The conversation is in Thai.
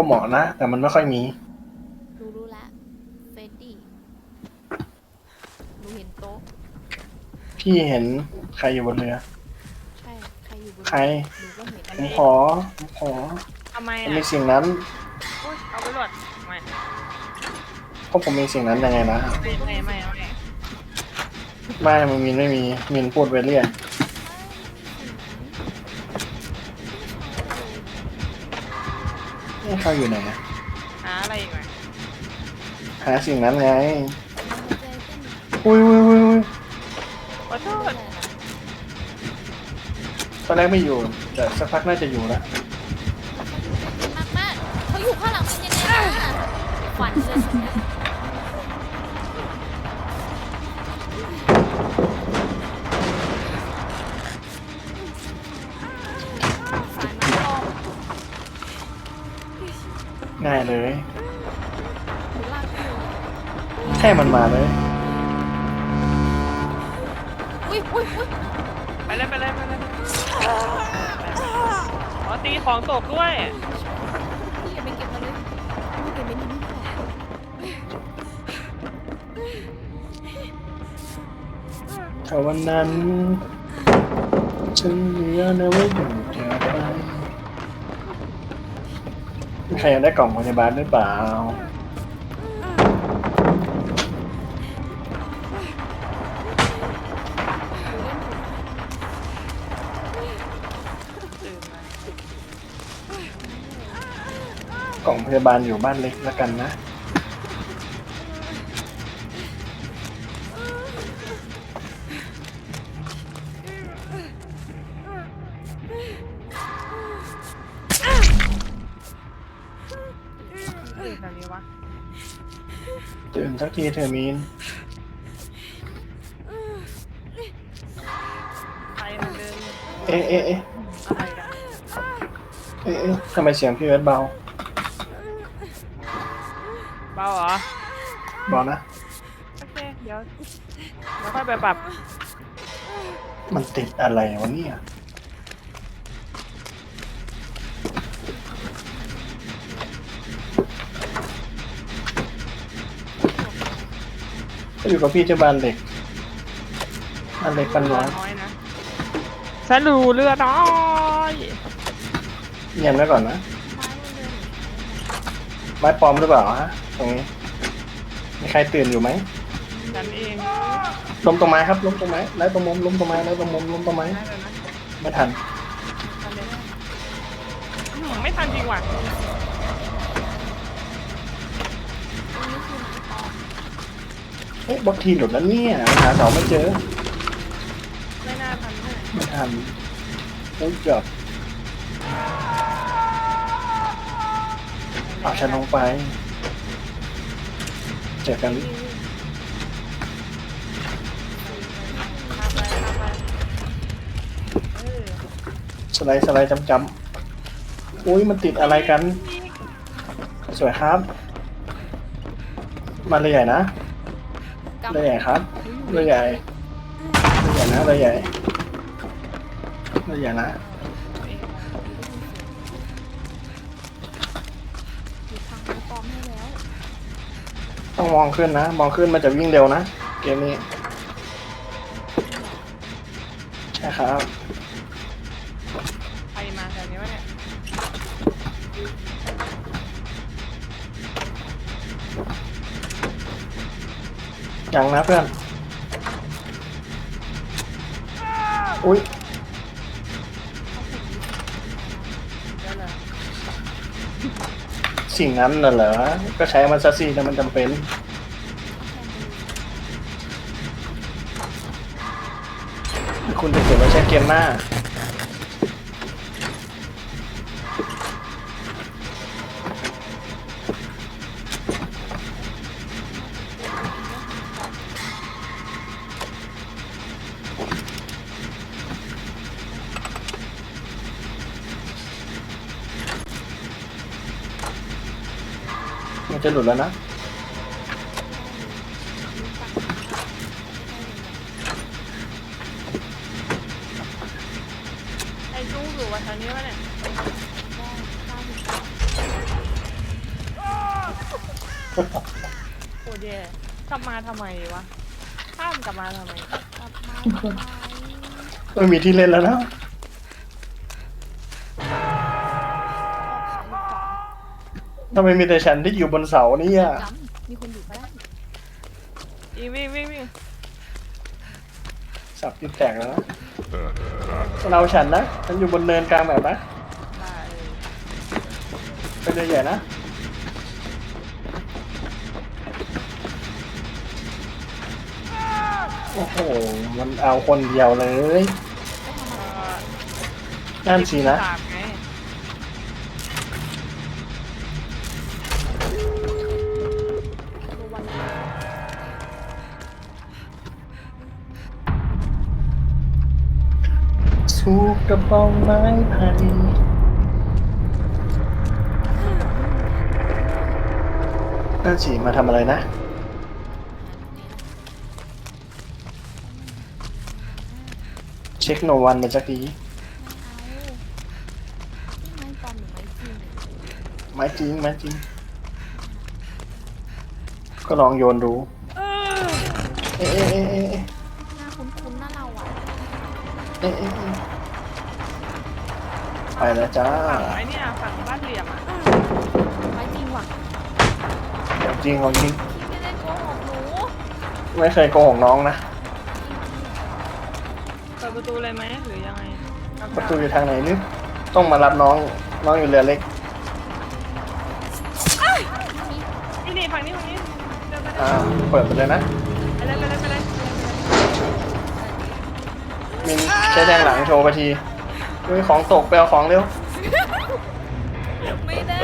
ก็เหมาะนะ แต่มันไม่ค่อยมี รู้รู้ละเฟรดดี้หนูเห็นโต๊ะ พี่เห็นใครอยู่บนเรือ ใช่ ใครอยู่บนใคร หนูก็เห็นผมขอผมขอทำไมผมอะมีสิ่งนั้นอุ๊ยเอาไปหลดไม่เพราะผมมีสิ่งนั้นยังไงนะ ไม่ไม่ไม่เอาไงไม่มันมีไม่มีมินพูดไปเรื่อย นี่เขาอยู่ไหนอะหาอะไรอีกไหมหาสิ่งนั้นไงหัวใจเต้นอุ้ยอุ้ยอุ้ยอุ้ยขอโทไม่ษได้นะตอนแรกไม่อยู่ แต่สักพักน่าจะอยู่แล้วมากมากๆเขาอยู่ข้างหลังเป็นยังไงนะขวัญเลย ง่ายเลย แค่มันมาเลย อุ้ยอุ้ยอุ้ยไปเลยไปเลยไปเลยอ๋อตีของตกด้วยพี่อย่าไปเก็บมาเลยพี่เก็บไม่ดีนี่แหละถ้าวันนั้นฉันเหลือนะไว้อยู่จะไป ใครอยากได้กล่องพยาบาลหรือเปล่ากล่องพยาบาลอยู่บ้านเล็กแล้วกันนะ ตื่นแบบนี้วะตื่นสักทีเธอะมีนไปเหมือนเดิมเอ๊ะเอ๊ะเอ๊ะอะไรกันเอ๊ะเอ๊ะทำไมเสียงพี่เอิร์ธเบาเบาเหรอ เบานะ โอเค เดี๋ยวเดี๋ยวค่อยไปปรับ มันติดอะไรวะเนี่ย อยู่กับพี่ที่บ้านเหล็กบ้านเหล็กปันน้อยน้อยนะสรูเรือน้อยเงียบไว้ก่อนนะไม้มันเดินหนูไม้ปลอมหรือเปล่าฮะตรงนี้มีใครตื่นอยู่ไหมกันเองล้มตรงไม้ครับล้มตรงไม้แล้วตรงมุมล้มตรงไม้แล้วตรงมุมล้มตรงไม้ได้เลยนะไม่ทันกันเลยนะอืมไม่ทันจริงว่ะ เอ๊ะบล็อกทีหลุดแล้วเนี่ยหาเสาไม่เจอไม่น่าทันแน่ไม่ทันโอ้ยเกือบเอาฉันลงไป เจอกันทำไปทำไปเออสไลด์สไลด์จำจำอุ้ยมันติดอะไรกัน สวยครับ มาเลยใหญ่นะ เลยใหญ่ครับเลยใหญ่เลยใหญ่นะเลยใหญ่เลยใหญ่นะหนูพังไม้ปลอมให้แล้วต้องมองขึ้นนะ มองขึ้นมันจะวิ่งเร็วนะ เกมนี้ใช่ครับใครมาแถวนี้วะเนี่ย ยังนะเพื่อน อุ้ยสิ่งนั้นน่ะเหรอ ก็ใช้มันซะสิแต่มันจำเป็น คุณจะเก็บไว้ใช้เกมหน้า มันจะหลุดแล้วนะไอ้จุ้งอยู่วะแถวนี้วะเนี่ยโคตรแย่กลับมาทำไมวะข้ามกลับมาทำไมกลับมาทำไม ไม่มีที่เล่นแล้วนะ ทำไมมีแต่ฉันที่อยู่บนเสาเนี่ยจำมีคนอยู่ปะล่ะอีวิ่งวิ่งวิ่งสับยุดแตกแล้วนะเราฉันนะฉันอยู่บนเนินกลางแบบนะมาเออเป็นเรือใหญ่นะโอ้โหมันเอาคนเดียวเลยนั่นสินะ สามไง สู้กระบองไม้ไผ่นั่นสิมาทำอะไรนะ เช็คโนวันมาจากดีไม่เอานี่ไม้ปลอมหรือไม้จริงไม้จริงไม้จริง ก็ลองโยนดู เออเอ๊ะเอ๊ะเอ๊ะ เอ๊ะเอ๊ะเอ๊ะไปแล้วจ้าฝั่งไอ้เนี่ยฝั่งบ้านเหลี่ยมอะไม้จริงว่ะของจริงของจริงพี่ไม่ได้โกหกหนูไม่เคยโกหกน้องนะ เปิดประตูเลยไหมหรือยังไงประตูอยู่ทางไหนนึกต้องมารับน้อง น้องอยู่เรือเล็ก นี่นี่ฝั่งนี้ฝั่งนี้เดินไปอ่า เปิดไปเลยนะ มินใช้แดงหลังโชว์ไปทีเฮ้ยของตกไปเอาของเร็ว ไม่ได้